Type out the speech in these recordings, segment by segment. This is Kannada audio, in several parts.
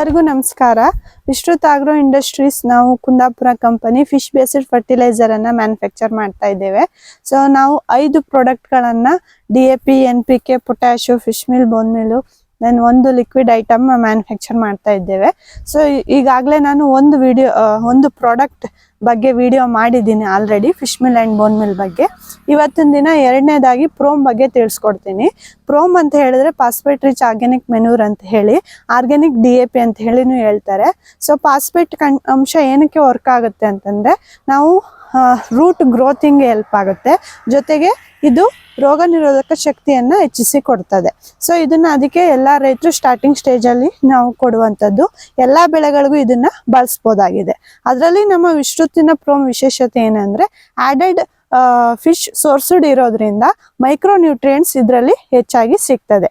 ಎಲ್ಲರಿಗೂ ನಮಸ್ಕಾರ. ವಿಶ್ರುತ್ ಆಗ್ರೋ ಇಂಡಸ್ಟ್ರೀಸ್ ನಾವು Kundapura company fish based fertiliser ಅನ್ನ ಮ್ಯಾನುಫ್ಯಾಕ್ಚರ್ ಮಾಡ್ತಾ ಇದ್ದೇವೆ. ಸೊ ನಾವು ಐದು ಪ್ರಾಡಕ್ಟ್ಗಳನ್ನ D A P N P K potash fish meal bone meal then ಒಂದು ಲಿಕ್ವಿಡ್ ಐಟಮ್ ಮ್ಯಾನುಫ್ಯಾಕ್ಚರ್ ಮಾಡ್ತಾ ಇದ್ದೇವೆ. ಸೊ ಈಗಾಗಲೇ ನಾನು ಒಂದು ವಿಡಿಯೋ ಒಂದು ಪ್ರಾಡಕ್ಟ್ ಬಗ್ಗೆ ವಿಡಿಯೋ ಮಾಡಿದ್ದೀನಿ already fish meal and bone meal ಬಗ್ಗೆ. ಇವತ್ತಿನ ದಿನ ಎರಡನೇದಾಗಿ ಪ್ರೋಮ್ ಬಗ್ಗೆ ತಿಳಿಸ್ಕೊಡ್ತೀನಿ. ಪ್ರೋಮ್ ಅಂತ ಹೇಳಿದ್ರೆ ಪಾಸ್ಪೇಟ್ ರಿಚ್ ಆರ್ಗ್ಯಾನಿಕ್ ಮೆನೂರ್ ಅಂತ ಹೇಳಿ ಆರ್ಗ್ಯಾನಿಕ್ ಡಿ ಎ ಪಿ ಅಂತ ಹೇಳಿನೂ ಹೇಳ್ತಾರೆ. ಸೊ ಪಾಸ್ಪೇಟ್ ಕಣ್ ಅಂಶ ಏನಕ್ಕೆ ವರ್ಕ್ ಆಗುತ್ತೆ ಅಂತಂದ್ರೆ, ನಾವು ರೂಟ್ ಗ್ರೋತಿಂಗ್ ಹೆಲ್ಪ್ ಆಗುತ್ತೆ. ಜೊತೆಗೆ ಇದು ರೋಗ ನಿರೋಧಕ ಶಕ್ತಿಯನ್ನ ಹೆಚ್ಚಿಸಿ ಕೊಡ್ತದೆ. ಸೊ ಇದನ್ನ ಅದಕ್ಕೆ ಎಲ್ಲಾ ರೈತರು ಸ್ಟಾರ್ಟಿಂಗ್ ಸ್ಟೇಜ್ ಅಲ್ಲಿ ನಾವು ಕೊಡುವಂತದ್ದು ಎಲ್ಲಾ ಬೆಳೆಗಳಿಗೂ ಇದನ್ನ ಬಳಸ್ಬೋದಾಗಿದೆ. ಅದರಲ್ಲಿ ನಮ್ಮ ವಿಶ್ರುತಿನ ಪ್ರೋಮ್ ವಿಶೇಷತೆ ಏನಂದ್ರೆ ಆಡೆಡ್ ಫಿಶ್ ಸೋರ್ಸ್ಡ್ ಇರೋದ್ರಿಂದ ಮೈಕ್ರೋ ನ್ಯೂಟ್ರಿಯೆಂಟ್ಸ್ ಇದರಲ್ಲಿ ಹೆಚ್ಚಾಗಿ ಸಿಗ್ತದೆ.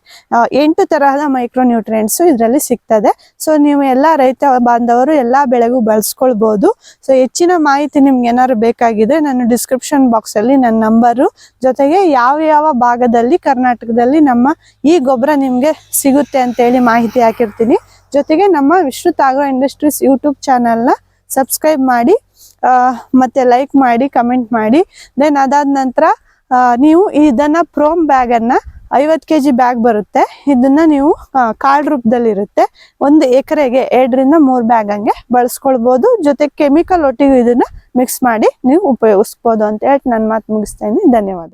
ಎಂಟು ತರಹದ ಮೈಕ್ರೋ ನ್ಯೂಟ್ರಿಯೆಂಟ್ಸ್ ಇದರಲ್ಲಿ ಸಿಗ್ತದೆ. ಸೊ ನೀವು ಎಲ್ಲ ರೈತ ಬಾಂಧವರು ಎಲ್ಲ ಬೆಳೆಗೂ ಬಳಸ್ಕೊಳ್ಬಹುದು ಸೊ ಹೆಚ್ಚಿನ ಮಾಹಿತಿ ನಿಮ್ಗೆ ಏನಾದ್ರು ಬೇಕಾಗಿದೆ ನಾನು ಡಿಸ್ಕ್ರಿಪ್ಷನ್ ಬಾಕ್ಸ್ ಅಲ್ಲಿ ನನ್ನ ನಂಬರು ಜೊತೆಗೆ ಯಾವ ಯಾವ ಭಾಗದಲ್ಲಿ ಕರ್ನಾಟಕದಲ್ಲಿ ನಮ್ಮ ಈ ಗೊಬ್ಬರ ನಿಮ್ಗೆ ಸಿಗುತ್ತೆ ಅಂತೇಳಿ ಮಾಹಿತಿ ಹಾಕಿರ್ತೀನಿ. ಜೊತೆಗೆ ನಮ್ಮ ವಿಶ್ರುತ್ ಆಗ್ರೋ ಇಂಡಸ್ಟ್ರೀಸ್ ಯೂಟ್ಯೂಬ್ ಚಾನಲ್ನ ಸಬ್ಸ್ಕ್ರೈಬ್ ಮಾಡಿ. ಮತ್ತೆ ಲೈಕ್ ಮಾಡಿ ಕಮೆಂಟ್ ಮಾಡಿ. ದೆನ್ ಅದಾದ ನಂತರ ನೀವು ಇದನ್ನ ಪ್ರೋಮ್ ಬ್ಯಾಗ್ ಅನ್ನ ಐವತ್ತು ಕೆ ಜಿ ಬ್ಯಾಗ್ ಬರುತ್ತೆ. ಇದನ್ನ ನೀವು ಕಾಳ್ ರೂಪದಲ್ಲಿ ಇರುತ್ತೆ ಒಂದು ಎಕರೆಗೆ ಎರಡರಿಂದ ಮೂರು ಬ್ಯಾಗ್ ಹಂಗೆ ಬಳಸ್ಕೊಳ್ಬೋದು. ಜೊತೆ ಕೆಮಿಕಲ್ ಒಟ್ಟಿಗೂ ಇದನ್ನ ಮಿಕ್ಸ್ ಮಾಡಿ ನೀವು ಉಪಯೋಗಿಸ್ಬೋದು ಅಂತ ಹೇಳಿ ನನ್ನ ಮಾತು ಮುಗಿಸ್ತೇನೆ. ಧನ್ಯವಾದ.